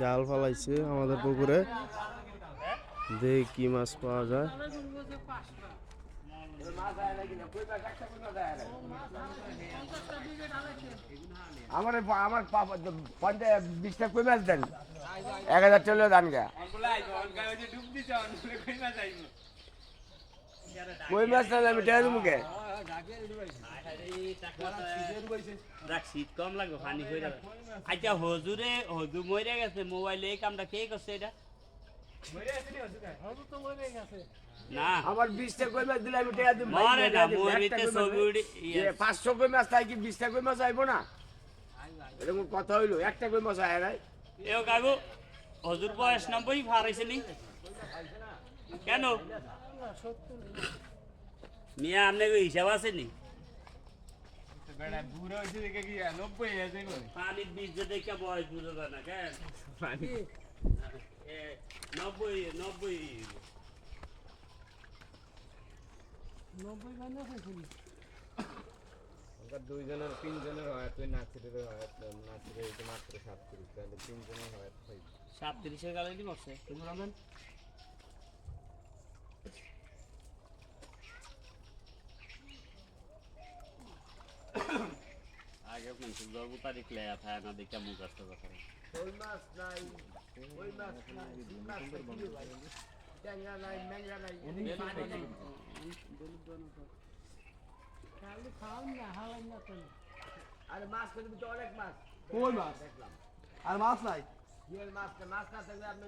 জাল ফালাইছে আমাদের পুকুরে। দেখি কি মাছ পাওয়া যায়। আমার আমার পঞ্চায়েত বিশটা কই মাছ দেন? এক হাজার চলে দান গা কই মাছ তাহলে আমি রাখ শীত কম লাগবে পানি হয়ে যাবে। আচ্ছা হজুরে হজুর মরে গেছে মোবাইলে এই কামটা কে করছে এটা না। আমার বিশটা কই মাছ দিলে আমি টেয়া দেবো মরে না মরিতে ছবি পাঁচশো কই মাছ তাই কি বিশটা কই মাছ আইবো না? এরকম কথা হইল একটা কই মাছ আয় নাই। এও কাকু হজুর বয়স নব্বই ফারাইছে নি? কেন? মিয়া আপনাকে হিসাব আছে নি পানির বীজ যে দেখে বয়স বুঝে যায় না কেন? এ, নব্বই নব্বই। দুইজনের তিনজনের হয় তুই নাচিরের হয় নাচিরে এটা মাত্র সাত তাহলে তিনজনের হয় সাত তিরিশের গালে মরছে? তুমি মানুষ গর্ব তারিখ না মাছ নাই ম্যাংরা নাই পানি নাই আরে অনেক মাছ কই মাছ আর মাছ নাই। ইয়ের মাছ মাছ না থাকলে আপনি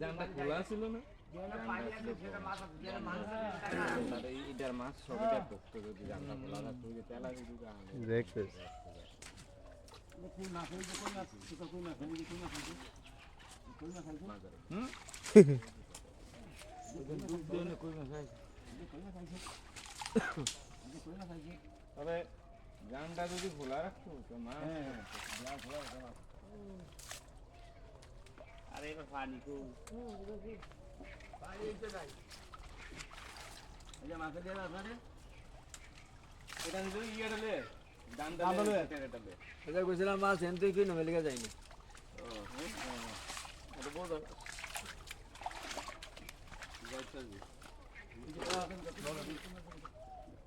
জানটা খোলা ছিল না পানি আছে সেটা মাছ আছে যেটা মাছ থাকে না। আর এই এটার মাছ সবটা ভক্ত যদি জানটা খোলা থাকতো ওই যে তেলা যদি দেখতে তবে জানটা যদি খোলা রাখতো তো মাছ আরে এবার পানি কো এটা এটা কইছিলাম মাছ এনতে কি নমে লেগে যায়নি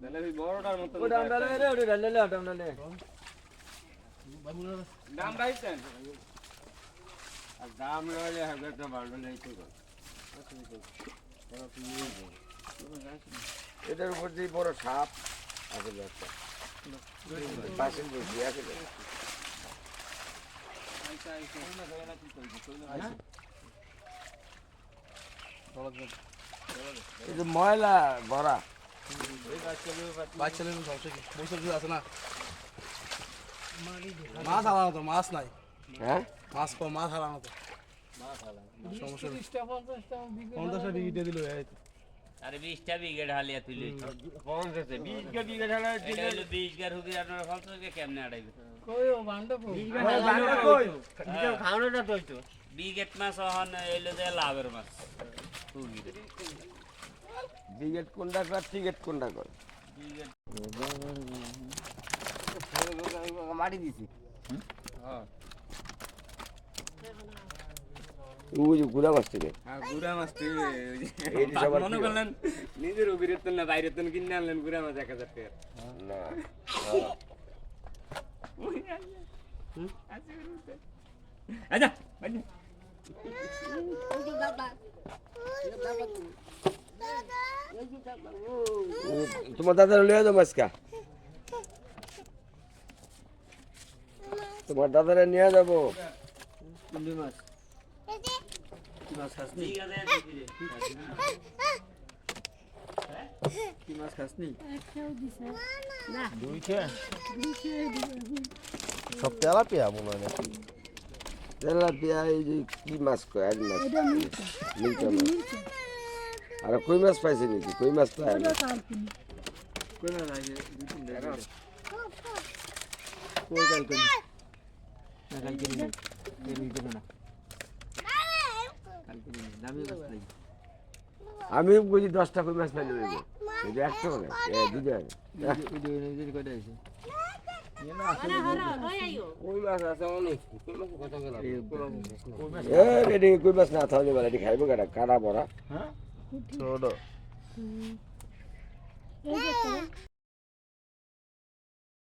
তাহলে ওই বড়টার মতো ওটা আমরা রে রে ওটা ডালে ওটা আমরা লে দাম রাইছেন আর দাম রইলে হবে ভালো নেই তো এটার উপর যে বড় সাপ আছে একটা। পাশে বসে আছে এই ময়লা ভরা। মাছ তো মাছ নাই। হ্যাঁ? মাছ কম মাছ হারানো তো পঞ্চাশটা বিঘি দিয়ে দিল আরে বিশটা বিঘে ঢালিয়া তুলি। পৌঁছেছে বিশ কে বিঘা ঢালা হলো বিশ আপনারা ফলসকে কেমনে আড়াইবে? খাওয়ানোটা তো হইতো বিগেট মাছ হন এলো যে লাভের মাছ। বিগেট কোনটা কর টিকেট কোনটা কর? মাটি দিছি। হ্যাঁ। ওই যে গুড়া মাছ থেকে। হ্যাঁ গুড়া মাছ তুই এই যে সবার মনে প্রিয়। করলেন নিজের অভিরের না বাইরের তো কিনে আনলেন গুড়া মাছ এক হাজার টাকা না। আচ্ছা তোমার দাদার লয়ে যাও মাছকা। তোমার দাদারে নিয়ে যাব। চিংড়ি মাছ। কি মাছ খাসনি ঠিক আছে কি মাছ খাসনি সব তেলাপিয়া মনে হয় নাকি? তেলাপিয়া এই যে কি মাছ কয়? আর মাছ। মিল্কা মাছ। আর কই মাছ পাইছে নাকি? কই মাছ পায়? কই মাছ আছে দুই তিন টাকা কই কাল কই না কাল আমি বুঝি দশটা কই মাছ পাইলে দেবো। এই যে একশো না এ দুটো কই মাছ আছে অনেক কই মাছ কত গেল এ এটি কই মাছ না থাকলে বলে এটি খাইবো কেটা কাটা বড়া? ছোট। এই যে